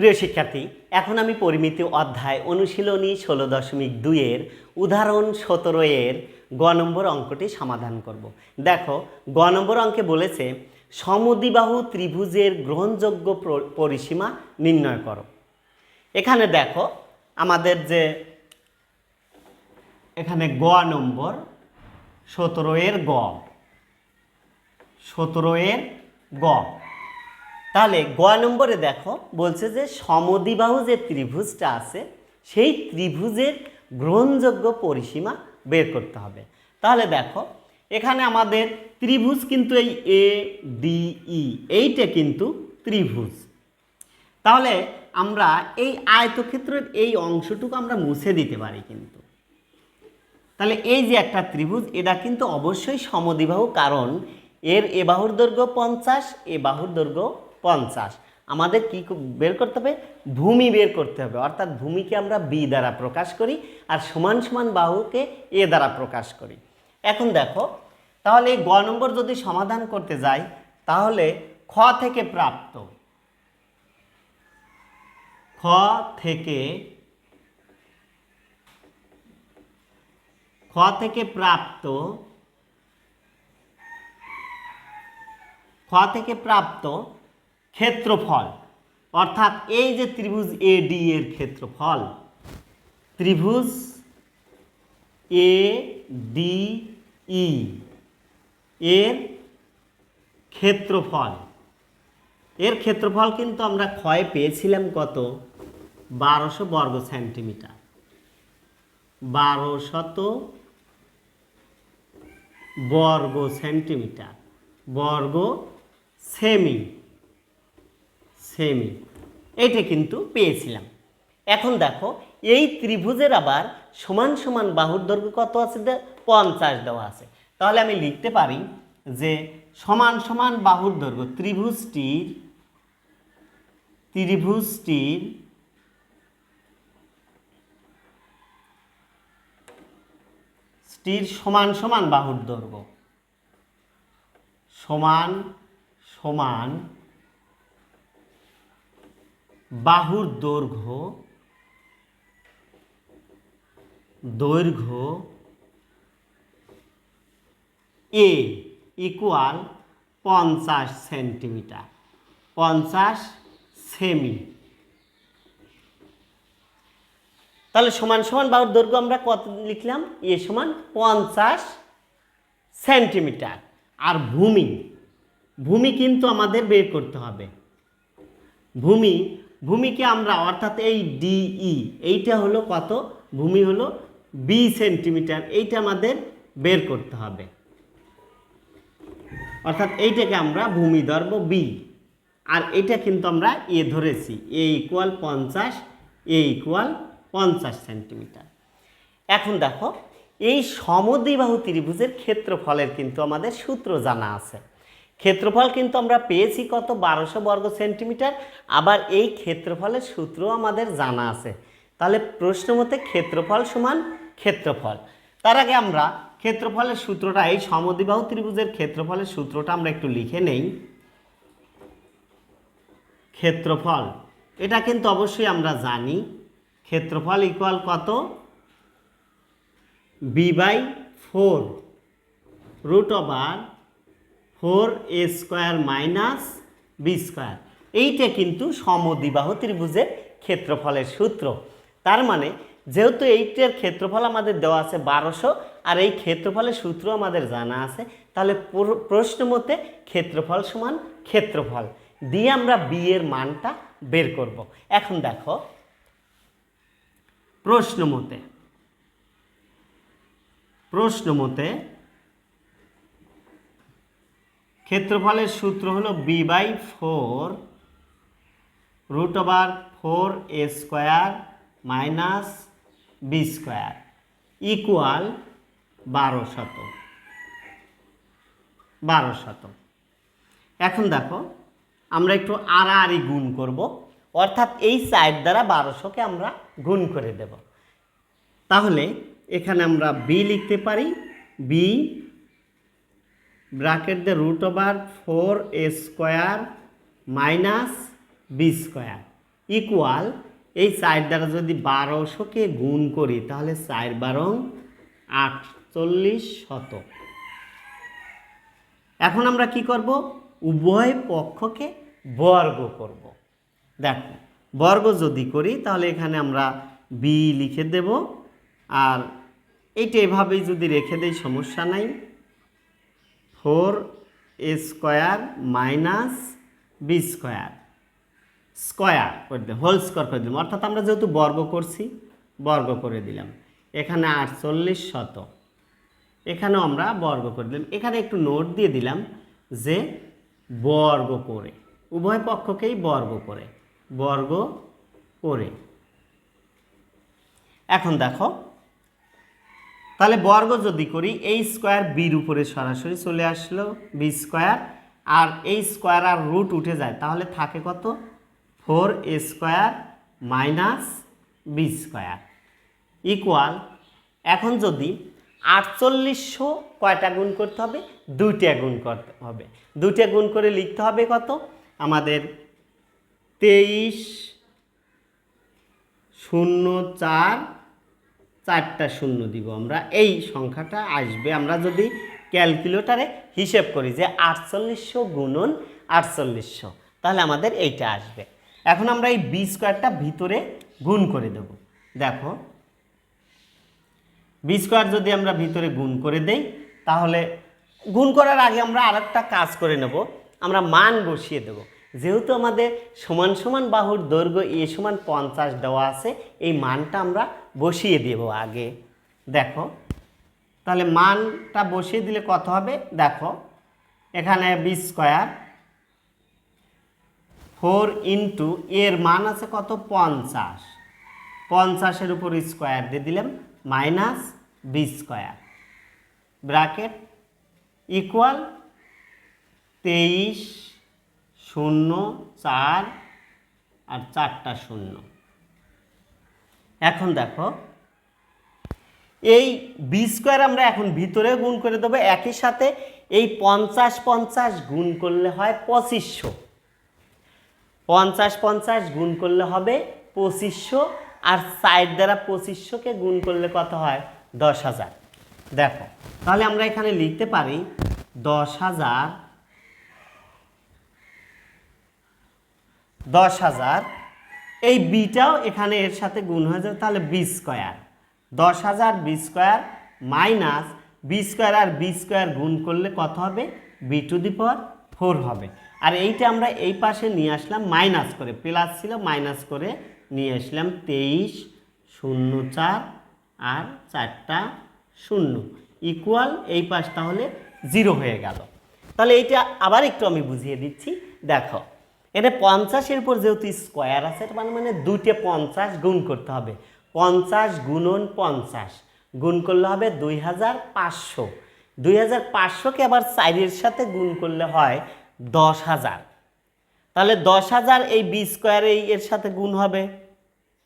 প্রিয় শিক্ষার্থী, এখন আমি পরিমিতি অধ্যায় অনুশীলনী ষোলো দশমিক দুইয়ের উদাহরণ সতেরো এর গ নম্বর অঙ্কটি সমাধান করব। দেখো, গ নম্বর অঙ্কে বলেছে সমদ্বিবাহু ত্রিভুজের গ্রহণযোগ্য পরিসীমা নির্ণয় করো। এখানে দেখো, আমাদের যে, এখানে গ নম্বর সতেরো এর গ, সতেরো এর গ। তাহলে গ নম্বরে দেখো, বলছে যে সমদ্বিবাহু যে ত্রিভুজটা আছে, সেই ত্রিভুজের গ্রহণযোগ্য পরিসীমা বের করতে হবে। তাহলে দেখো, এখানে আমাদের ত্রিভুজ কিন্তু এই এ ডি ই এইটা কিন্তু ত্রিভুজ। তাহলে আমরা এই আয়তক্ষেত্রের এই অংশটুকু আমরা মুছে দিতে পারি কিন্তু। তাহলে এই যে একটা ত্রিভুজ, এটা কিন্তু অবশ্যই সমদিবাহু কারণ এর এ বাহুর দৈর্ঘ্য পঞ্চাশ, এ বাহুর দৈর্ঘ্য পঞ্চাশ। আমাদের কি বের করতে হবে? ভূমি বের করতে হবে। অর্থাৎ ভূমিকে আমরা বি দ্বারা প্রকাশ করি আর সমান সমান বাহুকে এ দ্বারা প্রকাশ করি। এখন দেখো, তাহলে এই গ নম্বর যদি সমাধান করতে যাই, তাহলে খ থেকে প্রাপ্ত। খ থেকে খ থেকে প্রাপ্ত, খ থেকে প্রাপ্ত ক্ষেত্রফল, অর্থাৎ এই যে ত্রিভুজ এ ডি এর ক্ষেত্রফল, ত্রিভুজ এ ডি ই এর ক্ষেত্রফল। এর ক্ষেত্রফল কিন্তু আমরা ক্ষয় পেয়েছিলাম কত? বারোশো বর্গ সেন্টিমিটার। বারো শত বর্গ সেন্টিমিটার। বর্গ সেমি। সেমি। এটা কিন্তু পেয়েছিলাম। এখন দেখো, এই ত্রিভুজের আবার সমান সমান বাহুর দৈর্ঘ্য কত আছে? পঞ্চাশ দেওয়া আছে। তাহলে আমি লিখতে পারি যে সমান সমান বাহুর দৈর্ঘ্য ত্রিভুজটির ত্রিভুজটির টির সমান সমান বাহুর দৈর্ঘ্য। সমান সমান বাহুর দৈর্ঘ্য দৈর্ঘ্য এ ইকুয়াল পঞ্চাশ সেন্টিমিটার, পঞ্চাশ সেমি। তাহলে সমান সমান বাহুর দৈর্ঘ্য আমরা কত লিখলাম? এ সমান পঞ্চাশ সেন্টিমিটার। আর ভূমি ভূমি কিন্তু আমাদের বের করতে হবে। ভূমি ভূমিকে আমরা, অর্থাৎ এই ডিই এইটা হলো কত? ভূমি হলো বি সেন্টিমিটার, এইটা আমাদের বের করতে হবে। অর্থাৎ এইটাকে আমরা ভূমি ধরবো বি, আর এটা কিন্তু আমরা এ ধরেছি, এ ইকুয়াল পঞ্চাশ, এ ইকুয়াল পঞ্চাশ সেন্টিমিটার। এখন দেখো, এই সমদ্বিবাহু ত্রিভুজের ক্ষেত্রফলের কিন্তু আমাদের সূত্র জানা আছে। ক্ষেত্রফল কিন্তু আমরা পেয়েছি কত? বারোশো বর্গ সেন্টিমিটার। আবার এই ক্ষেত্রফলের সূত্র আমাদের জানা আছে। তাহলে প্রশ্ন মতে ক্ষেত্রফল সমান ক্ষেত্রফল। তার আগে আমরা ক্ষেত্রফলের সূত্রটা, এই সমদ্বিবাহু ত্রিভুজের ক্ষেত্রফলের সূত্রটা আমরা একটু লিখে নেই। ক্ষেত্রফল, এটা কিন্তু অবশ্যই আমরা জানি। ক্ষেত্রফল ইকুয়াল কত? B by four root over four A square minus B square. এইটা কিন্তু সমদ্বিবাহু ত্রিভুজের ক্ষেত্রফলের সূত্র। তার মানে যেহেতু এইটার ক্ষেত্রফল আমাদের দেওয়া আছে বারোশো, আর এই ক্ষেত্রফলের সূত্র আমাদের জানা আছে, তাহলে পুরো- প্রশ্ন মতে ক্ষেত্রফল সমান ক্ষেত্রফল। দিয়ে আমরা বি এর মানটা বের করব। এখন দেখো, প্রশ্ন মতে প্রশ্ন মতে ক্ষেত্রফলের সূত্র হলো B by four root over four A square minus B square equal বারো শত বারো শত এখন দেখো, আমরা একটু আড়াআড়ি গুণ করব, অর্থাৎ এই সাইড দ্বারা বারোশোকে আমরা গুণ করে দেব। তাহলে এখানে আমরা বি লিখতে পারি B bracket the root over four A square minus B square equal এই চার দ্বারা যদি বারোশোকে গুণ করি, তাহলে চার বারং আটচল্লিশ শতক। এখন আমরা কি করব? উভয় পক্ষকে বর্গ করব। দেখো, বর্গ যদি করি, তাহলে এখানে আমরা বি লিখে দেব। আর এইটা এভাবেই যদি রেখে দেই, সমস্যা নাই। Four A square minus B square. Square করে দিলাম, হোল স্কোয়ার করে দিলাম। অর্থাৎ আমরা যেহেতু বর্গ করছি, বর্গ করে দিলাম। এখানে আটচল্লিশ শত এখানেও আমরা বর্গ করে দিলাম। এখানে একটু নোট দিয়ে দিলাম যে বর্গ করে, উভয় পক্ষকেই বর্গ করে বর্গ করে। এখন দেখো তাহলে বর্গ যদি করি এই স্কোয়ার বির উপরে সরাসরি চলে আসলো বি স্কোয়ার আর এই স্কোয়ার আর রুট উঠে যায়, তাহলে থাকে কত? Four A square minus B square equal এখন যদি আটচল্লিশশো কয়টা গুণ করতে হবে? দুইটা গুণ করতে হবে। দুইটা গুণ করে লিখতে হবে কত? আমাদের তেইশ, শূন্য চার চারটা শূন্য দিব আমরা। এই সংখ্যাটা আসবে আমরা যদি ক্যালকুলেটারে হিসেব করি যে আটচল্লিশশো গুণন আটচল্লিশশো, তাহলে আমাদের এইটা আসবে। এখন আমরা এই বি স্কোয়ারটা ভিতরে গুণ করে দেব। দেখো বি স্কোয়ার যদি আমরা ভিতরে গুণ করে দেই, তাহলে গুণ করার আগে আমরা আরেকটা কাজ করে নেব। আমরা মান বসিয়ে দেব। যেহেতু আমাদের সমান সমান বাহুর দৈর্ঘ্য এ সমান পঞ্চাশ দেওয়া আছে, এই মানটা আমরা বসিয়ে দেব আগে। দেখো। তাহলে মানটা বসিয়ে দিলে কত হবে? দেখো। এখানে বি স্কোয়ার ফোর ইন্টু এর মান আছে কত? পঞ্চাশ। পঞ্চাশের উপর স্কোয়ার দিয়ে দিলাম minus B square bracket equal তেইশ, শূন্য, চার আর চারটা শূন্য। এখন দেখো, এই বি স্কোয়ার আমরা এখন ভিতরে গুণ করে দেবো, একই সাথে এই পঞ্চাশ পঞ্চাশ গুণ করলে হয় পঁচিশশো। পঞ্চাশ পঞ্চাশ গুণ করলে হবে পঁচিশশো, আর সাইড দ্বারা পঁচিশশোকে গুণ করলে কত হয়? দশ হাজার। দেখো, তাহলে আমরা এখানে লিখতে পারি দশ হাজার দশ হাজার এই বিটাও এখানে এর সাথে গুণ হয়ে যাবে, তাহলে বি স্কোয়ার দশ হাজার B square minus B square আর বি স্কোয়ার গুণ করলে কত হবে? B to the power four হবে। আর এইটা আমরা এই পাশে নিয়ে আসলাম মাইনাস করে। প্লাস ছিল মাইনাস করে নিয়ে আসলাম তেইশ, শূন্য চার আর চারটা শূন্য। ইকুয়াল এই পাশ তাহলে জিরো হয়ে গেল। তাহলে এইটা আবার একটু আমি বুঝিয়ে দিচ্ছি। দেখো এটা পঞ্চাশের উপর যেহেতু স্কোয়ার আছে, তার মানে মানে দুইটে পঞ্চাশ গুণ করতে হবে। পঞ্চাশ গুণন পঞ্চাশ, গুণ করলে হবে দুই হাজার পাঁচশো। দুই হাজার পাঁচশোকে আবার চারের সাথে গুণ করলে হয় দশ হাজার। তাহলে দশ হাজার এই বি স্কোয়ার এই এর সাথে গুণ হবে।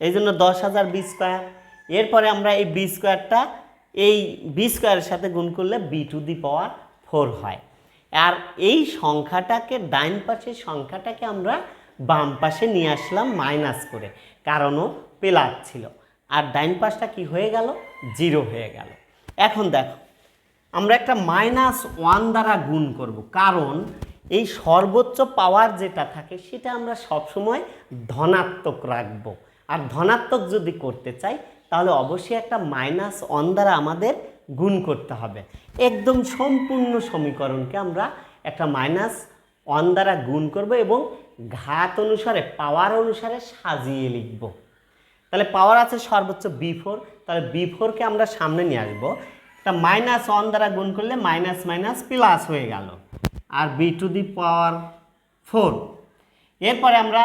এই জন্য দশ হাজার বি স্কোয়ার এরপরে আমরা এই বি স্কোয়ারটা এই বি স্কোয়ারের সাথে গুণ করলে B to the power four হয়। আর এই সংখ্যাটাকে ডাইন পাশের সংখ্যাটাকে আমরা বাম পাশে নিয়ে আসলাম মাইনাস করে, কারণও প্লাস ছিল। আর ডাইন পাশটা কি হয়ে গেল? জিরো হয়ে গেল। এখন দেখো, আমরা একটা মাইনাস ওয়ান দ্বারা গুণ করব, কারণ এই সর্বোচ্চ পাওয়ার যেটা থাকে সেটা আমরা সবসময় ধনাত্মক রাখব। আর ধনাত্মক যদি করতে চাই, তাহলে অবশ্যই একটা মাইনাস ওয়ান দ্বারা আমাদের গুণ করতে হবে। একদম সম্পূর্ণ সমীকরণকে আমরা একটা মাইনাস ওয়ান দ্বারা গুণ করব এবং ঘাত অনুসারে পাওয়ার অনুসারে সাজিয়ে লিখব। তাহলে পাওয়ার আছে সর্বোচ্চ বি ফোর তাহলে বি ফোরকে আমরা সামনে নিয়ে আসব। তা মাইনাস ওয়ান দ্বারা গুণ করলে মাইনাস মাইনাস প্লাস হয়ে গেল। আর B to the power four এরপরে আমরা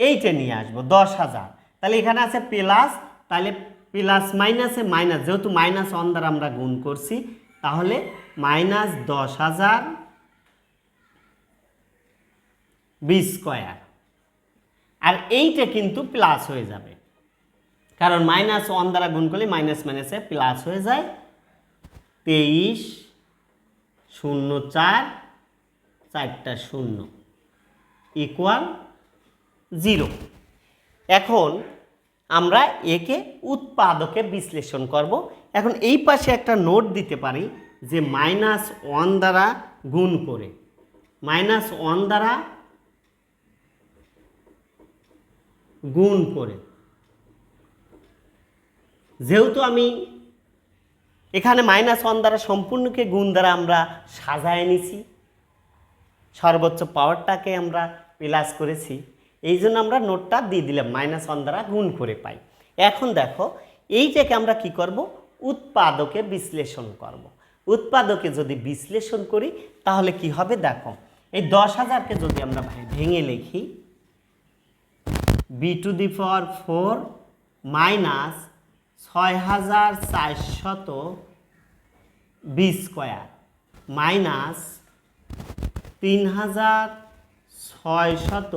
এইটা নিয়ে আসব, দশ হাজার। তাহলে এখানে আছে প্লাস তাহলে প্লাস মাইনাসে মাইনাস, যেহেতু মাইনাস ওয়ান আমরা গুণ করছি, তাহলে মাইনাস দশ হাজার বি স্কোয়ার আর এইটা কিন্তু প্লাস হয়ে যাবে। কারণ মাইনাস ওয়ান দ্বারা গুণ করলে মাইনাস মাইনাসে প্লাস হয়ে যায়। তেইশ শূন্য চার, চারটা শূন্য ইকুয়াল জিরো এখন আমরা একে উৎপাদকে বিশ্লেষণ করব। এখন এই পাশে একটা নোট দিতে পারি যে মাইনাস ওয়ান দ্বারা গুণ করে। মাইনাস ওয়ান দ্বারা গুণ করে। যেহেতু আমি এখানে মাইনাস ওয়ান দ্বারা সম্পূর্ণকে গুণ দ্বারা আমরা সাজায় নিছি, সর্বোচ্চ পাওয়ারটাকে আমরা প্লাস করেছি। এই জন্য আমরা নোটটা দিয়ে দিলাম মাইনাস ওয়ান দ্বারা গুণ করে পাই এখন দেখো, এইটাকে আমরা কি করব উৎপাদকে বিশ্লেষণ করব। উৎপাদকে যদি বিশ্লেষণ করি, তাহলে কি হবে দেখো, এই দশ হাজারকে যদি আমরা ভেঙে লিখি B to the power four minus ছয় হাজার চারশত বি স্কোয়ার মাইনাস তিন হাজার ছয়শত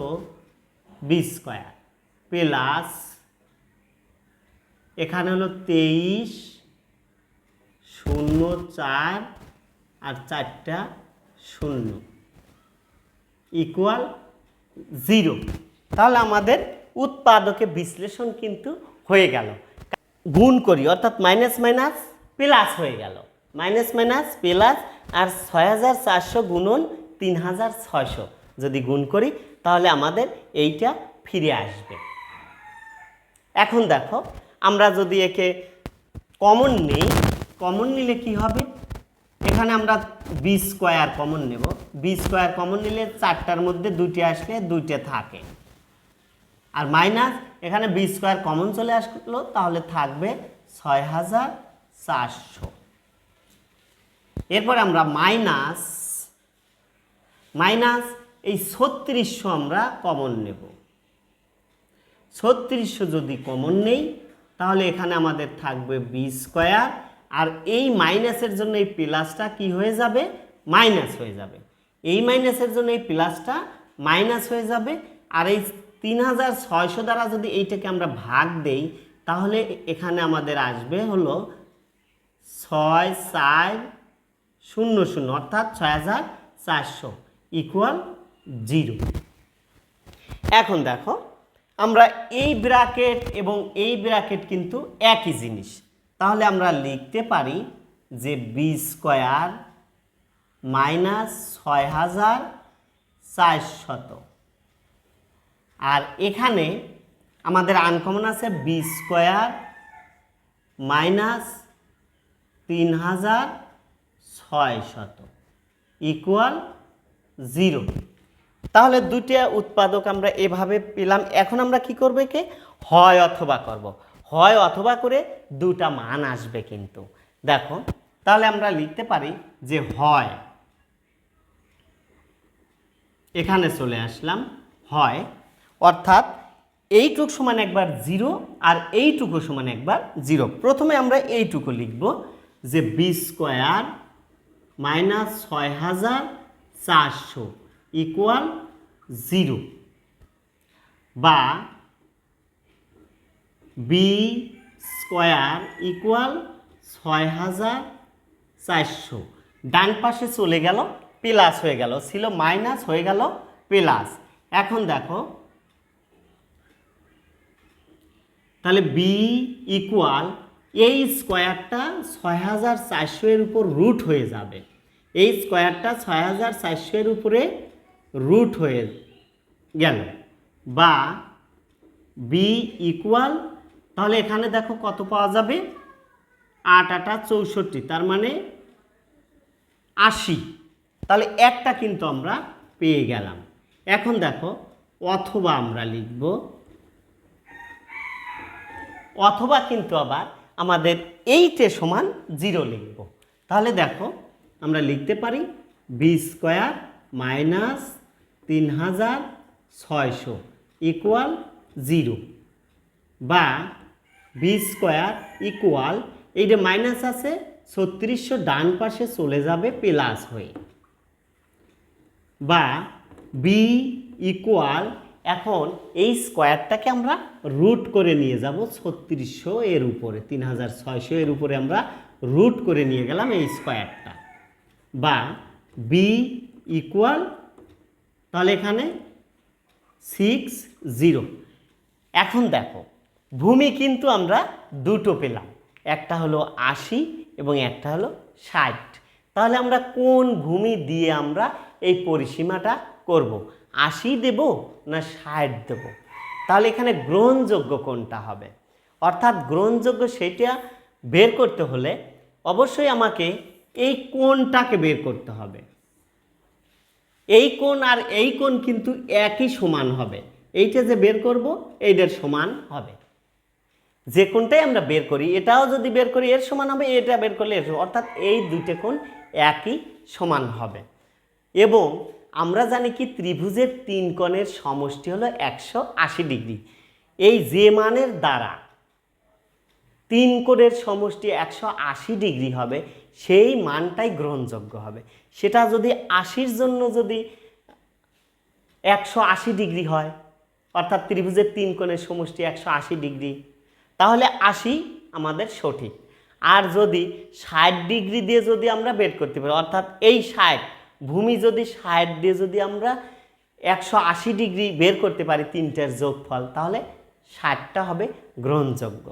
বি স্কোয়ার। প্লাস এখানে হলো তেইশ, শূন্য, চার আর চারটা শূন্য। ইকুয়াল জিরো তাহলে আমাদের উৎপাদকে বিশ্লেষণ কিন্তু হয়ে গেল। গুণ করি, অর্থাৎ মাইনাস মাইনাস প্লাস হয়ে গেল। মাইনাস মাইনাস প্লাস আর ছয় হাজার চারশো গুণন তিন হাজার ছয়শো। যদি গুণ করি তাহলে আমাদের এইটা ফিরে আসবে। এখন দেখো, আমরা যদি একে কমন নেই কমন নিলে কি হবে? এখানে আমরা বি স্কোয়ার কমন নেব। বি স্কোয়ার কমন নিলে চারটার মধ্যে দুইটি আসলে দুইটা থাকে। আর মাইনাস এখানে বি স্কোয়ার কমন চলে আসলো, তাহলে থাকবে ছয় হাজার চারশো। এরপরে আমরা মাইনাস মাইনাস এই ছত্রিশশো আমরা কমন নেব। ছত্রিশশো যদি কমন নেই, তাহলে এখানে আমাদের থাকবে বি স্কোয়ার আর এই মাইনাসের জন্য এই প্লাসটা কি হয়ে যাবে? মাইনাস হয়ে যাবে। এই মাইনাসের জন্য এই প্লাসটা মাইনাস হয়ে যাবে, আর এই তিন হাজার ছয়শো দ্বারা যদি এইটাকে আমরা ভাগ দেই, তাহলে এখানে আমাদের আসবে হলো ছয় চার শূন্য শূন্য, অর্থাৎ ছয় হাজার চারশো ইকুয়াল জিরো। এখন দেখো, আমরা এই ব্র্যাকেট এবং এই ব্র্যাকেট কিন্তু একই জিনিস। তাহলে আমরা লিখতে পারি যে বি স্কোয়ার মাইনাস ছয় হাজার চারশত। আর এখানে আমাদের আনকমন আছে বি স্কোয়ার মাইনাস তিন হাজার ছয় শত ইকুয়াল জিরো তাহলে দুইটা উৎপাদক আমরা এভাবে পেলাম। এখন আমরা কি করব একে হয় অথবা করব। হয় অথবা করে দুটা মান আসবে কিন্তু। দেখো, তাহলে আমরা লিখতে পারি যে হয়। এখানে চলে আসলাম, হয়। অর্থাৎ এইটুক সমান একবার জিরো আর এইটুকু সমান একবার জিরো। প্রথমে আমরা এইটুকু লিখব যে বি স্কোয়ার মাইনাস ছয় হাজার চারশো। ইকুয়াল জিরো বা বি স্কোয়ার ইকুয়াল ছয় হাজার চারশো। ডান পাশে চলে গেল প্লাস হয়ে গেল, ছিল মাইনাস হয়ে গেল প্লাস এখন দেখো, তাহলে বি ইকুয়াল এই স্কোয়ারটা ছয় হাজার চারশো এর উপর রুট হয়ে যাবে। এই স্কোয়ারটা ছয় হাজার চারশো উপরে রুট হয়ে গেল। বা বি ইকুয়াল তাহলে এখানে দেখো কত পাওয়া যাবে? আট, আটা চৌষট্টি, তার মানে আশি। তাহলে একটা কিন্তু আমরা পেয়ে গেলাম। এখন দেখো, অথবা আমরা লিখব, অথবা কিন্তু আবার আমাদের এইটে সমান জিরো লিখব। তাহলে দেখো, আমরা লিখতে পারি বি স্কোয়ার মাইনাস তিন হাজার ছয়শো ইকুয়াল জিরো বা বি স্কোয়ার ইকুয়াল এই যে মাইনাস আছে, ছত্রিশশো ডান পাশে চলে যাবে প্লাস হয়ে। বা বি ইকুয়াল এখন এই স্কোয়ারটাকে আমরা রুট করে নিয়ে যাব, ছত্রিশশো এর উপরে তিন হাজার ছয়শো এর উপরে আমরা রুট করে নিয়ে গেলাম এই স্কোয়ারটা বা বি ইকুয়াল তাহলে এখানে সিক্স জিরো এখন দেখো, ভূমি কিন্তু আমরা দুটো পেলাম। একটা হলো আশি এবং একটা হলো ষাট। তাহলে আমরা কোন ভূমি দিয়ে আমরা এই পরিসীমাটা করব? আশি দেব না ষাট দেব? তাহলে এখানে গ্রহণযোগ্য কোনটা হবে? অর্থাৎ গ্রহণযোগ্য সেটা বের করতে হলে অবশ্যই আমাকে এই কোণটাকে বের করতে হবে? এই কোণ আর এই কোণ কিন্তু একই সমান হবে। এইটা যে বের করব, এইটার সমান হবে। যে কোণটাই আমরা বের করি, এটাও যদি বের করি, এর সমান হবে, এটা বের করলে এর অর্থাৎ এই দুইটা কোণ একই সমান হবে। এবং আমরা জানি কি, ত্রিভুজের তিন কোণের সমষ্টি হলো একশো আশি ডিগ্রি। এই যে মানের দ্বারা তিন কোণের সমষ্টি একশো আশি ডিগ্রি হবে সেই মানটাই গ্রহণযোগ্য হবে। সেটা যদি আশির জন্য যদি একশো আশি ডিগ্রি হয়, অর্থাৎ ত্রিভুজের তিন কোণের সমষ্টি একশো আশি ডিগ্রি, তাহলে আশি আমাদের সঠিক। আর যদি ষাট ডিগ্রি দিয়ে যদি আমরা বের করতে পারি, অর্থাৎ এই ষাট ভূমি যদি ষাট দিয়ে যদি আমরা একশো আশি ডিগ্রি বের করতে পারি তিনটার যোগফল, তাহলে ষাটটা হবে গ্রহণযোগ্য।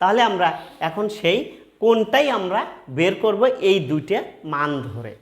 তাহলে আমরা এখন সেই কোনটাই আমরা বের করব এই দুইটা মান ধরে।